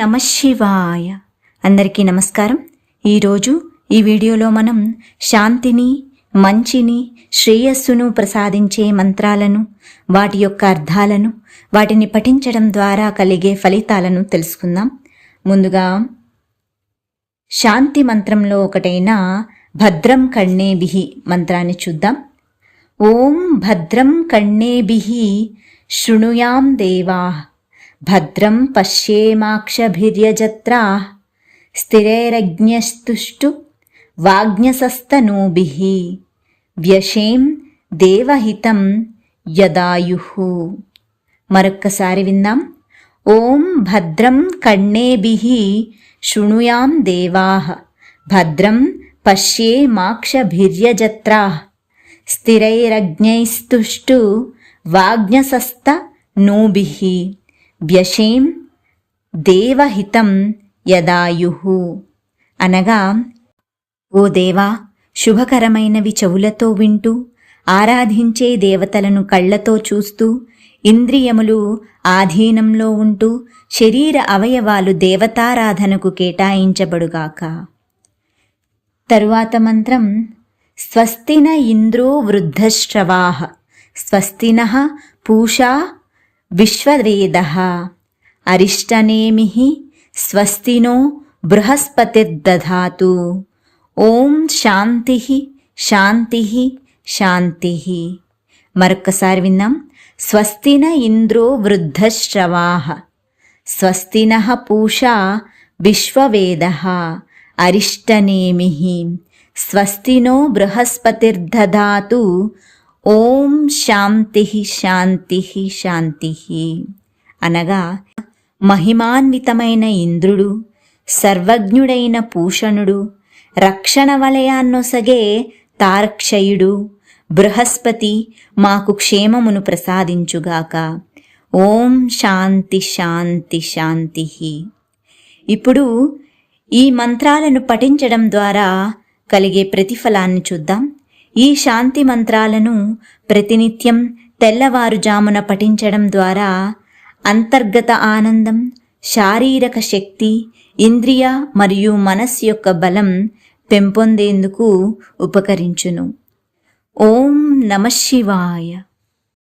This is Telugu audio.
నమ శివాయ. అందరికీ నమస్కారం. ఈరోజు ఈ వీడియోలో మనం శాంతిని మంచిని శ్రేయస్సును ప్రసాదించే మంత్రాలను వాటి యొక్క అర్థాలను వాటిని పఠించడం ద్వారా కలిగే ఫలితాలను తెలుసుకుందాం. ముందుగా శాంతి మంత్రంలో ఒకటైన భద్రం కణ్ణేభి మంత్రాన్ని చూద్దాం. ఓం భద్రం కణ్ణేభి శృణుయాం దేవా భద్రం పశ్యేమాక్షభిర్యజత్రా స్థిరైరజ్ఞస్తుష్టు వాజ్ఞసస్తనూభిः వ్యశేం దేవహితం యదాయుః మరొక్కసారి విందాం ఓం భద్రం కణ్ణేభిः శృణుయాం దేవాः భద్రం పశ్యేమాక్షభిర్యజత్రాः స్థిరైరజ్ఞైస్తుష్టు వాజ్ఞసస్త నూభిః వ్యశేం దేవహితం యదాయు. అనగా ఓ దేవా శుభకరమైనవి చెవులతో వింటూ ఆరాధించే దేవతలను కళ్ళతో చూస్తూ ఇంద్రియములు ఆధీనంలో ఉంటూ శరీర అవయవాలు దేవతారాధనకు కేటాయించబడుగాక. తరువాత మంత్రం స్వస్తిన ఇంద్రో వృద్ధశ్రవాహ. స్వస్తిన పూషా విశ్వవేద అరిష్టనేమి స్వస్తినో బృహస్పతిర్దధాతు. ఓం శాంతి శాంతి శాంతి. మరొక్కసారి విన్నాం. స్వస్తిన ఇంద్రో వృద్ధశ్రవా. స్వస్తిన పూషా విశ్వవేద. అరిష్టనేమి స్వస్తినో బృహస్పతిర్దధాతు. ఓం శాంతి శాంతి శాంతి అనగా మహిమాన్వితమైన ఇంద్రుడు సర్వజ్ఞుడైన పూషణుడు రక్షణ వలయాన్నొసగే తార్క్షయుడు బృహస్పతి మాకు క్షేమమును ప్రసాదించుగాక. ఓం శాంతి శాంతి శాంతి. ఇప్పుడు ఈ మంత్రాలను పఠించడం ద్వారా కలిగే ప్రతిఫలాన్ని చూద్దాం. ఈ శాంతి మంత్రాలను ప్రతినిత్యం తెల్లవారుజామున పఠించడం ద్వారా అంతర్గత ఆనందం శారీరక శక్తి ఇంద్రియ మరియు మనస్సు యొక్క బలం పెంపొందేందుకు ఉపకరించును. ఓం నమ శివాయ.